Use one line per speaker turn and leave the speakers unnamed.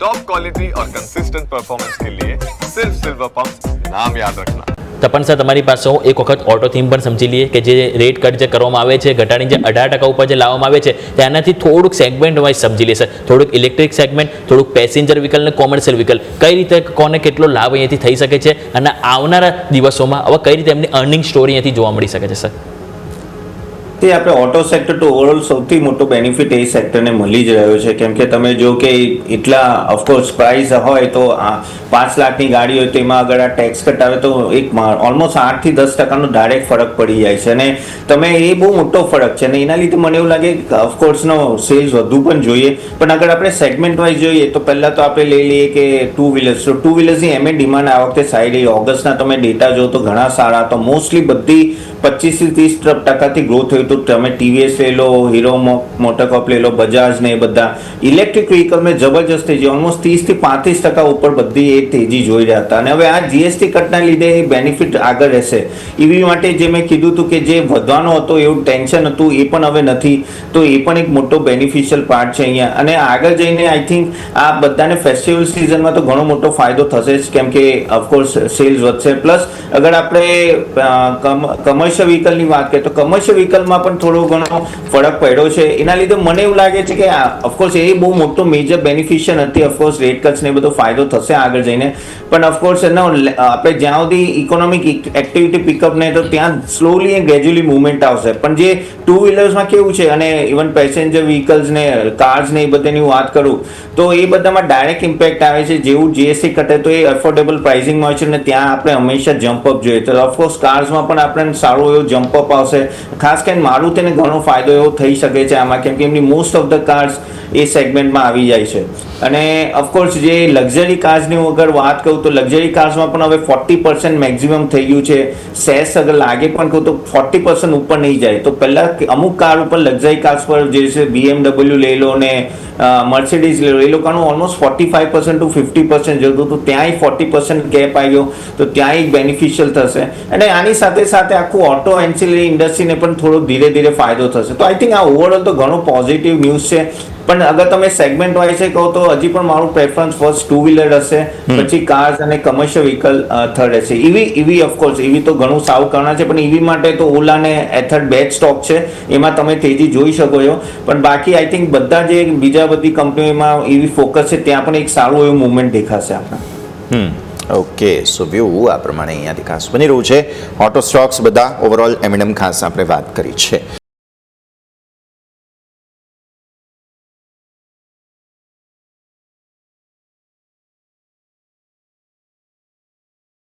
Top quality और consistent performance के लिए सिर्फ सिल्वर पंप नाम याद रखना
તપન સર તમારી પાસે હું એક વખત ઓટો થીમ પણ સમજી લઈએ કે જે રેટ કટ જે કરવામાં આવે છે ઘટાડીને જે અઢાર ટકા ઉપર જે લાવવામાં આવે છે તેનાથી થોડુંક સેગમેન્ટ વાઇઝ સમજી લેશે થોડુંક ઇલેક્ટ્રિક સેગમેન્ટ થોડુંક પેસેન્જર વ્હીકલ અને કોમર્શિયલ વ્હીકલ કઈ રીતે કોને કેટલો લાભ અહીંયાથી થઈ શકે છે અને આવનારા દિવસોમાં હવે કઈ રીતે એમની અર્નિંગ સ્ટોરી અહીંયાથી જોવા મળી શકે છે સર
તે આપણે ઓટો સેક્ટર તો ઓવરઓલ સૌથી મોટો બેનિફિટ એ સેક્ટરને મળી જ રહ્યો છે. કેમ કે તમે જો કે એટલા ઓફકોર્સ પ્રાઇસ હોય તો આ પાંચ લાખની ગાડી હોય તો એમાં આ ટેક્સ કટ આવે તો એક ઓલમોસ્ટ આઠથી દસ ટકાનો ડાયરેક્ટ ફરક પડી જાય છે. અને તમે એ બહુ મોટો ફરક છે અને એના લીધે મને એવું લાગે કે ઓફકોર્સનો સેલ્સ વધુ પણ જોઈએ. પણ અગર આપણે સેગમેન્ટ વાઇઝ જોઈએ તો પહેલાં તો આપણે લઈ લઈએ કે ટુ વ્હીલર્સ તો ટુ વ્હીલર્સની એમ ડિમાન્ડ આ વખતે સારી રહી. ઓગસ્ટના તમે ડેટા જો તો ઘણા સારા. તો મોસ્ટલી બધી પચીસથી ત્રીસ ટકાથી ગ્રોથ થયું તો તમે ટીવીએસ લઈ લો હીરો મોટરકોપ લઈ લો બજાજ ને એ બધા. ઇલેક્ટ્રિક વ્હીકલમાં જબરજસ્ત તેજી ઓલમોસ્ટ ત્રીસથી પાંત્રીસ ટકા ઉપર બધી એ તેજી જોઈ રહ્યા હતા. અને હવે આ જીએસટી કટના લીધે એ બેનિફિટ આગળ રહેશે. ઈવી માટે જે મેં કીધું હતું કે જે વધવાનો હતો, એવું ટેન્શન હતું, એ પણ હવે નથી. તો એ પણ એક મોટો બેનિફિશિયલ પાર્ટ છે અહીંયા. અને આગળ જઈને આઈ થિંક આ બધાને ફેસ્ટિવલ સિઝનમાં તો ઘણો મોટો ફાયદો થશે જ. કેમ કે ઓફકોર્સ સેલ્સ વધશે. પ્લસ અગર આપણે કમર્શિયલ વ્હીકલની વાત કરીએ તો કમર્શિયલ વ્હીકલમાં પણ થોડો ઘણો ફરક પડ્યો છે. એના લીધે મને એવું લાગે છે કે ઓફકોર્સ એ બહુ મોટો મેજર બેનિફિશિયલ નથી ઓફકોર્સ રેટ કટ્સને બધો ફાયદો થશે આગળ જઈને. પણ ઓફકોર્સ એનો આપણે જ્યાં સુધી ઇકોનોમિક એક્ટિવિટી પિકઅપ ને તો ત્યાં સ્લોલી એન્ડ ગ્રેજ્યુઅલી મુવમેન્ટ આવશે. પણ જે ટુ વ્હીલર્સમાં કેવું છે અને ઇવન પેસેન્જર વ્હીકલ્સ ને કાર્સ ને એ બધાની વાત કરું, તો એ બધામાં ડાયરેક્ટ ઇમ્પેક્ટ આવે છે. જેવું જીએસટી કટે તો એ અફોર્ડેબલ પ્રાઇસિંગમાં હોય છે અને ત્યાં આપણે હંમેશા જમ્પ અપ જોઈએ. તો ઓફકોર્સ કાર્સમાં પણ આપણે સારું એવો જમ્પ અપ આવશે. ખાસ કરીને મારું તેને ઘણો ફાયદો એવો થઈ શકે છે આમાં, કેમ કે એમની મોસ્ટ ઓફ ધ કાર્સ એ સેગમેન્ટમાં આવી જાય છે. અને ઓફકોર્સ જે લક્ઝરી કાર્સની અગર વાત કરું તો લક્ઝરી કાર્સમાં પણ હવે ફોર્ટી પર્સન્ટ મેક્સિમમ થઈ ગયું છે. સેસ અગર લાગે પણ કહું તો ફોર્ટી પર્સન્ટ ઉપર નહીં જાય. તો પહેલાં અમુક કાર ઉપર લક્ઝરી કાર્સ પર જે છે બીએમડબલ્યુ લઈ લો ને મર્સિડીઝ લઈ લો, એ લોકોનું almost forty five percent to fifty percent જતું હતું. ત્યાંય ફોર્ટી પર્સન્ટ ગેપ આવી ગયો. તો ત્યાં એક બેનિફિશિયલ થશે. અને આની સાથે સાથે આખું ઓટો એન્સિલરી ઇન્ડસ્ટ્રીને પણ થોડો ધીરે ધીરે ફાયદો થશે. તો આઈ થિંક આ ઓવરઓલ તો ઘણો પોઝિટિવ ન્યૂઝ છે. પણ અગર તમે સેગમેન્ટ વાઇઝ કહો તો હજી પણ મારું પ્રેફરન્સ ફર્સ્ટ ટુ વ્હીલર હશે પછી કાર્સ અને કમર્શિયલ વ્હીકલ થર્ડ હશે. EV EV of course EV તો ઘણું સાવ કારણ છે પણ ઈવી માટે તો ઓલા ને એથર્ડ બે સ્ટોક છે. એમાં તમે તેજી જોઈ શકો છો. પણ બાકી આઈ થિંક બધા જે બીજા બધી કંપનીઓમાં ઈવી ફોકસ છે ત્યાં પણ એક સારું એવું મુવમેન્ટ દેખાશે આપણે.
હમ. ઓકે સો વ્યૂ આ પ્રમાણે અહીંયાથી ખાસ બની રહ્યું છે. ઓટો સ્ટોક્સ બધા ઓવરઓલ એમએનએમ ખાસ આપણે વાત કરી છે.